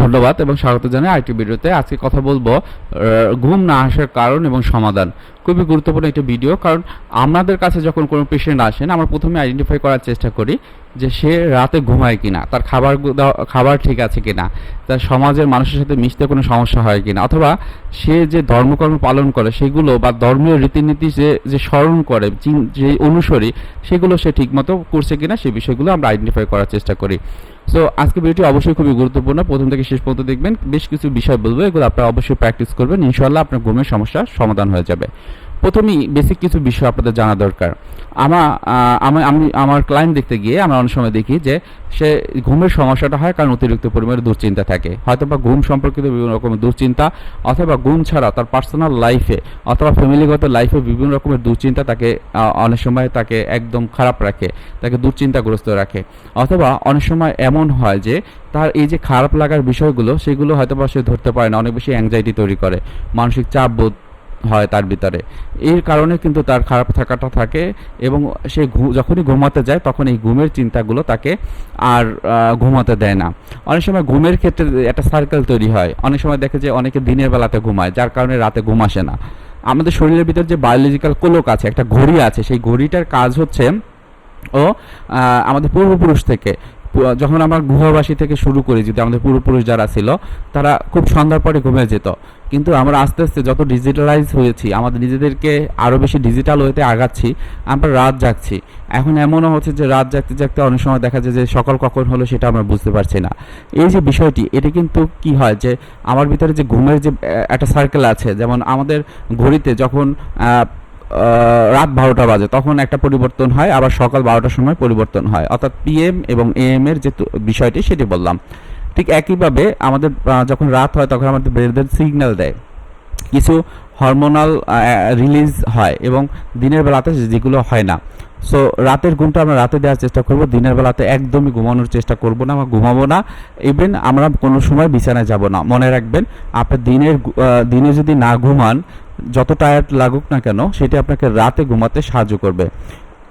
ধন্যবাদ এবং স্বাগত জানাই আইটি ভিডিওতে। আজকে কথা বলব ঘুম না আসার কারণ এবং সমাধান। খুবই গুরুত্বপূর্ণ একটা ভিডিও কারণ আমাদের কাছে যখন কোনো পেশেন্ট আসেন, আমরা প্রথমে আইডেন্টিফাই করার চেষ্টা করি যে সে রাতে ঘুমায় কিনা, তার খাবার খাবার ঠিক আছে কিনা, তার সমাজের মানুষের সাথে মিশতে কোনো সমস্যা হয় কিনা, অথবা সে যে ধর্মকর্ম পালন করে, সেগুলো বা ধর্মীয় রীতিনীতি যে যে স্মরণ করে যে অনুসরী, সেগুলো সে ঠিকমতো করছে কিনা সেই বিষয়গুলো আমরা আইডেন্টিফাই করার চেষ্টা করি। সো আজকে ভিডিওটি অবশ্যই খুবই গুরুত্বপূর্ণ। প্রথম থেকে শেষ পর্যন্ত দেখবেন। বেশ কিছু বিষয় বলব, এগুলো আপনারা অবশ্যই প্র্যাকটিস করবেন। ইনশাল্লাহ আপনার ঘুমের সমস্যার সমাধান হয়ে যাবে। প্রথমেই বেসিক কিছু বিষয় আপনাদের জানা দরকার। আমার আমি আমি, আমার ক্লায়েন্ট দেখতে গিয়ে আমরা অনেক সময় দেখি যে, সে ঘুমের সমস্যাটা হয় কারণ অতিরিক্ত পরিমাণে দুশ্চিন্তা থাকে। হয়তো বা ঘুম সম্পর্কিত বিভিন্ন রকমের দুশ্চিন্তা, অথবা ঘুম ছাড়া তার পার্সোনাল লাইফে অথবা ফ্যামিলিগত লাইফে বিভিন্ন রকমের দুশ্চিন্তা তাকে অনেক সময় তাকে একদম খারাপ রাখে, তাকে দুশ্চিন্তাগ্রস্ত রাখে। অথবা অনেক সময় এমন হয় যে, তার এই যে খারাপ লাগার বিষয়গুলো, সেগুলো হয়তো বা সে ধরতে পারে না, অনেক বেশি অ্যাংজাইটি তৈরি করে, মানসিক চাপ বোধ হয় তার ভিতরে। এর কারণে কিন্তু তার খারাপ থাকাটা থাকে এবং সে যখনই ঘুমাতে যায় তখন এই ঘুমের চিন্তাগুলো তাকে আর ঘুমাতে দেয় না। অনেক সময় ঘুমের ক্ষেত্রে একটা সার্কেল তৈরি হয়। অনেক সময় দেখে যে অনেকে দিনের বেলাতে ঘুমায়, যার কারণে রাতে ঘুম আসে না। আমাদের শরীরের ভিতর যে বায়োলজিক্যাল কোলক আছে, একটা ঘড়ি আছে, সেই ঘড়িটার কাজ হচ্ছে ও আমাদের পূর্বপুরুষ থেকে যখন আমরা গুহাবাসী থেকে শুরু করি, যদি আমাদের পূর্বপুরুষ যারা ছিল, তারা খুব সন্ধ্যার পরে ঘুমিয়ে যেত। কিন্তু আমরা আস্তে আস্তে যত ডিজিটালাইজ হয়েছি, আমাদের নিজেদেরকে আরও বেশি ডিজিটাল হইতে আগাচ্ছি, আমরা রাত জাগছি। এখন এমনও হচ্ছে যে রাত জাগতে জাগতে অনেক সময় দেখা যায় যে সকাল কখন হলো সেটা আমরা বুঝতে পারছি না। এই যে বিষয়টি, এটা কিন্তু কি হয় যে, আমার ভিতরে যে ঘুমের যে একটা সার্কেল আছে, যেমন আমাদের ঘড়িতে যখন রাত বারোটা বাজে, তখন একটা পরিবর্তন হয়, আবার সকাল বারোটার সময় পরিবর্তন হয়। অর্থাৎ পিএম এবং এএম এর যে বিষয়টি সেটি বললাম। ঠিক একইভাবে আমাদের যখন রাত হয়, তখন আমাদের ব্রেনের সিগন্যাল দেয়। কিছু হরমোনাল রিলিজ হয় এবং দিনের বেলাতে যেগুলো হয় না। সো রাতের ঘুমটা আমরা রাতে দেওয়ার চেষ্টা করব, দিনের বেলাতে একদমই ঘুমানোর চেষ্টা করব না বা ঘুমাবো না। ইভেন আমরা কোনো সময় বিছানায় যাব না। মনে রাখবেন, আপনি দিনের দিনে যদি না ঘুমান যত টায়ার্ড লাগুক না কেন, সেটা আপনাকে রাতে ঘুমাতে সাহায্য করবে।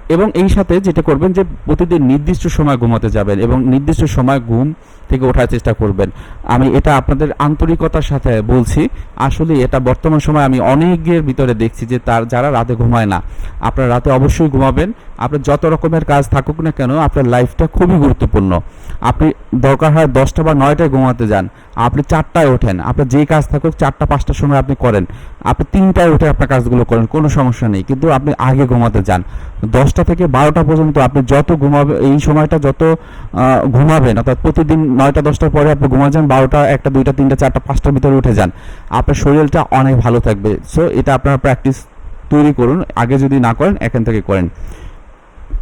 এবং এই সাথে যেটা করবেন যে, প্রতিদিন নির্দিষ্ট সময় ঘুমাতে যাবেন এবং নির্দিষ্ট সময় ঘুম থেকে ওঠার চেষ্টা করবেন। আমি এটা আপনাদের আন্তরিকতার সাথে বলছি। আসলে এটা বর্তমান সময় আমি অনেকের ভিতরে দেখছি যে, তার যারা রাতে ঘুমায় না, আপনার রাতে অবশ্যই ঘুমাবেন। আপনার যত রকমের কাজ থাকুক না কেন, আপনার লাইফটা খুবই গুরুত্বপূর্ণ। আপনি দরকার হয় দশটা বা নয়টায় ঘুমাতে যান। আপনি চারটায় ওঠেন, আপনার যেই কাজ থাকুক, চারটা, পাঁচটার সময় আপনি করেন। আপনি তিনটায় উঠে আপনার কাজগুলো করেন, কোনো সমস্যা নেই। কিন্তু আপনি আগে ঘুমাতে যান। দশটা থেকে বারোটা পর্যন্ত আপনি যত ঘুমাবে এই সময়টা যত ঘুমাবেন, অর্থাৎ প্রতিদিন নয়টা, দশটার পরে আপনি ঘুমা যান, বারোটা, একটা, দুইটা, তিনটা, চারটা, পাঁচটার ভিতরে উঠে যান। আপনার শরীরটা অনেক ভালো থাকবে। সো এটা আপনার প্র্যাকটিস তৈরি করুন। আগে যদি না করেন, এখান থেকে করেন।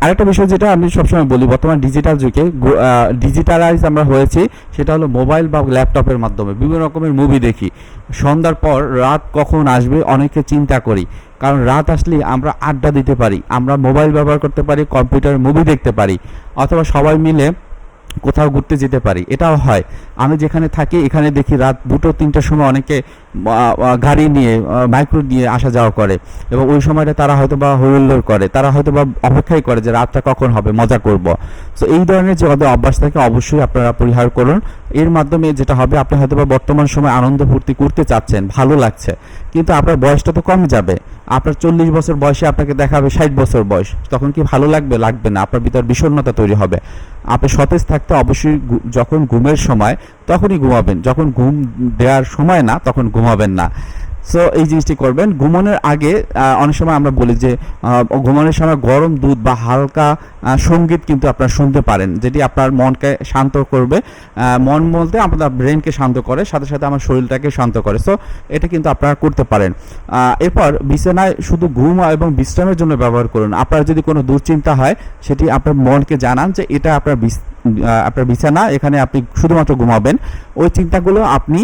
আরেকটা বিষয় যেটা আমি সবসময় বলি, বর্তমান ডিজিটাল যুগে ডিজিটালাইজ আমরা হয়েছি, সেটা হলো মোবাইল বা ল্যাপটপের মাধ্যমে। বিভিন্ন রকমের মুভি দেখি। সন্ধ্যার পর রাত কখন আসবে অনেকে চিন্তা করি। কারণ রাত আসলে আমরা আড্ডা দিতে পারি, আমরা মোবাইল ব্যবহার করতে পারি কম্পিউটার মুভি দেখতে পারি, অথবা সবাই মিলে কোথাও ঘুরতে যেতে পারি। এটাও হয়। আমি যেখানে থাকি, এখানে দেখি রাত দুটো, তিনটার সময় অনেকে গাড়ি নিয়ে মাইক্রো নিয়ে আসা যাওয়া করে। এবং ওই সময়টা তারা হয়তো বা হইল্লোড় করে। তারা হয়তো বা অপেক্ষাই করে যে রাতটা কখন হবে, মজা করব। তো এই ধরনের যে ওদের অভ্যাস থাকে, অবশ্যই আপনারা পরিহার করুন। এর মাধ্যমে যেটা হবে, আপনি হয়তো বা বর্তমান সময় আনন্দ ফুর্তি করতে চাচ্ছেন, ভালো লাগছে। কিন্তু আপনার বয়সটা তো কম যাবে। আপনার চল্লিশ বছর বয়সে আপনাকে দেখাবে ষাট বছর বয়স। তখন কি ভালো লাগবে? লাগবে না। আপনার ভিতর বিষণ্ণতা তৈরি হবে। আপনি সতেজ থাকতে অবশ্যই যখন ঘুমের সময়, তখনই ঘুমাবেন। যখন ঘুম দেওয়ার সময় না, তখন ঘুমাবেন না। সো এই জিনিসটি করবেন। ঘুমানোর আগে অনেক সময় আমরা বলি যে ঘুমানোর সময় গরম দুধ বা হালকা সংগীত কিন্তু আপনারা শুনতে পারেন, যেটি আপনার মনকে শান্ত করবে। মন বলতে আপনার ব্রেনকে শান্ত করে, সাথে সাথে আমার শরীরটাকে শান্ত করে। সো এটা কিন্তু আপনারা করতে পারেন। এরপর বিছানায় শুধু ঘুম এবং বিশ্রামের জন্য ব্যবহার করুন। আপনার যদি কোনো দুশ্চিন্তা হয়, সেটি আপনার মনকে জানান যে, এটা আপনার আপনার বিছানা, এখানে আপনি শুধুমাত্র ঘুমাবেন। ওই চিন্তাগুলো আপনি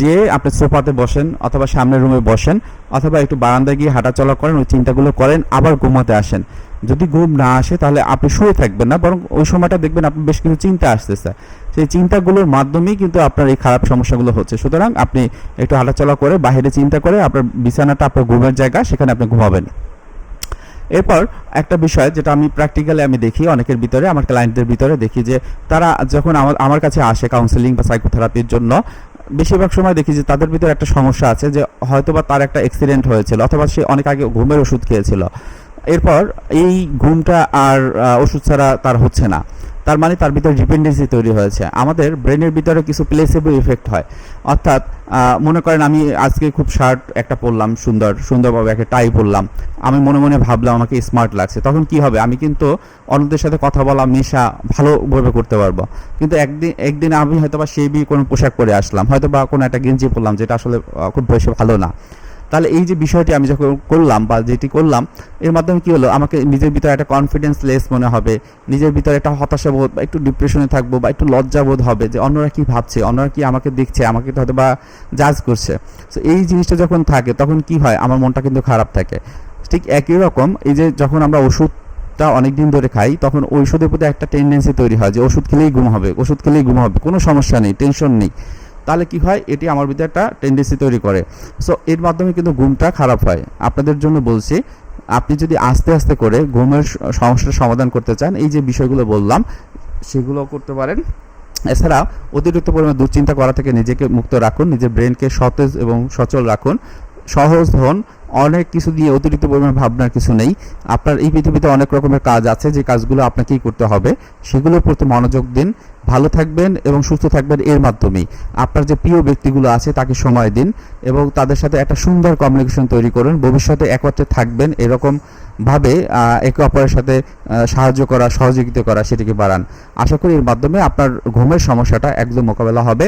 যে আপনি সোফাতে বসেন অথবা সামনের রুমে বসেন অথবা একটু বারান্দায় গিয়ে হাঁটাচলা করেন, ওই চিন্তাগুলো করেন, আবার ঘুমাতে আসেন। যদি ঘুম না আসে তাহলে আপনি শুয়ে থাকবেন না, বরং ওই সময়টা দেখবেন আপনি বেশ কিছু চিন্তা আসতেছে। সেই চিন্তাগুলোর মাধ্যমেই কিন্তু আপনার এই খারাপ সমস্যাগুলো হচ্ছে। সুতরাং আপনি একটু হাঁটাচলা করে বাইরে চিন্তা করে আপনার বিছানাটা আপনার ঘুমের জায়গা, সেখানে আপনি ঘুমাবেন। এরপর একটা বিষয় যেটা আমি প্র্যাকটিক্যালি আমি দেখি অনেকের ভিতরে, আমার ক্লায়েন্টদের ভিতরে দেখি যে তারা যখন আমার আমার কাছে আসে কাউন্সেলিং বা সাইকোথেরাপির জন্য, বেশিরভাগ সময় দেখি যে তাদের ভিতরে একটা সমস্যা আছে যে হয়তোবা তার একটা অ্যাক্সিডেন্ট হয়েছিল অথবা সে অনেক আগে ঘুমের ওষুধ খেয়েছিল। এরপর এই ঘুমটা আর ওষুধ ছাড়া তার হচ্ছে না। তার মানে তার ভিতরে ডিপেন্ডেন্সি তৈরি হয়েছে। আমাদের ব্রেনের ভিতরে কিছু প্লেসেবল ইফেক্ট হয়। অর্থাৎ মনে করেন আমি আজকে খুব শার্ট একটা পরলাম সুন্দর, সুন্দরভাবে একটা টাই পরলাম আমি মনে মনে ভাবলাম আমাকে স্মার্ট লাগছে। তখন কি হবে? আমি কিন্তু অন্যদের সাথে কথা বলা, মেশা ভালোভাবে করতে পারব। কিন্তু একদিন একদিন আমি হয়তো বা সেই কোনো পোশাক পরে আসলাম। হয়তো বা কোনো একটা গেঞ্জি পরলাম, যেটা আসলে খুব বেশি ভালো না। তাহলে এই যে বিষয়টি আমি যখন করলাম বা যেটি করলাম, এর মাধ্যমে কী হলো? আমাকে নিজের ভিতরে একটা কনফিডেন্স লেস মনে হবে, নিজের ভিতরে একটা হতাশা বোধ বা একটু ডিপ্রেশনে থাকব বা একটু লজ্জা বোধ হবে যে অন্যরা কি ভাবছে, অন্যরা কি আমাকে দেখছে, আমাকে হয়তো বা জাজ করছে। তো এই জিনিসটা যখন থাকে, তখন কি হয়? আমার মনটা কিন্তু খারাপ থাকে। ঠিক একই রকম, এই যে যখন আমরা ওষুধটা অনেক দিন ধরে খাই, তখন ওষুধের প্রতি একটা টেন্ডেন্সি তৈরি হয় যে ওষুধ খেলেই ঘুম হবে, ওষুধ খেলেই ঘুম হবে, কোনো সমস্যা নেই টেনশন নেই। তাহলে কি হয়? এটি আমার ভিতরে একটা টেন্ডেন্সি তৈরি করে। সো এর মাধ্যমে কিন্তু ঘুমটা খারাপ হয়। আপনাদের জন্য বলছি, আপনি যদি আস্তে আস্তে করে ঘুমের সমস্যার সমাধান করতে চান, এই যে বিষয়গুলো বললাম সেগুলো করতে পারেন। এছাড়া অতিরিক্ত পরিমাণে দুশ্চিন্তা করা থেকে নিজেকে মুক্ত রাখুন, নিজের ব্রেনকে সতেজ এবং সচল রাখুন। সহজ হন অনেক কিছু দিয়ে অতিরিক্ত পরিমাণ ভাবনার কিছু নেই। আপনার এই পৃথিবীতে অনেক রকমের কাজ আছে, যে কাজগুলো আপনাকেই করতে হবে। সেগুলোর প্রতি মনোযোগ দিন, ভালো থাকবেন এবং সুস্থ থাকবেন এর মাধ্যমেই। আপনার যে প্রিয় ব্যক্তিগুলো আছে, তাকে সময় দিন এবং তাদের সাথে একটা সুন্দর কমিউনিকেশন তৈরি করুন। ভবিষ্যতে একত্রে থাকবেন এরকম ভাবে একে অপরের সাথে সাহায্য করা, সহযোগিতা করা সেটিকে বাড়ান। আশা করি এর মাধ্যমে আপনার ঘুমের সমস্যাটা একদম মোকাবেলা হবে।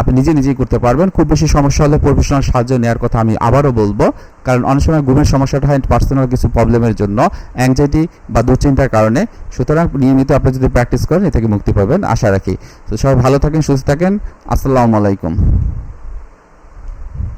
আপনি নিজে নিজেই করতে পারবেন। খুব বেশি সমস্যা হলে প্রফেশনাল সাহায্য নেওয়ার কথা আমি আবারও বলব। কারণ অনেক সময় ঘুমের সমস্যাটা হয় পার্সোনাল কিছু প্রবলেমের জন্য অ্যাংজাইটি বা দুশ্চিন্তার কারণে। সুতরাং নিয়মিত আপনি যদি প্র্যাকটিস করেন, এ থেকে মুক্তি পাবেন, আশা রাখি। তো সবাই ভালো থাকেন, সুস্থ থাকেন, আসসালামু আলাইকুম।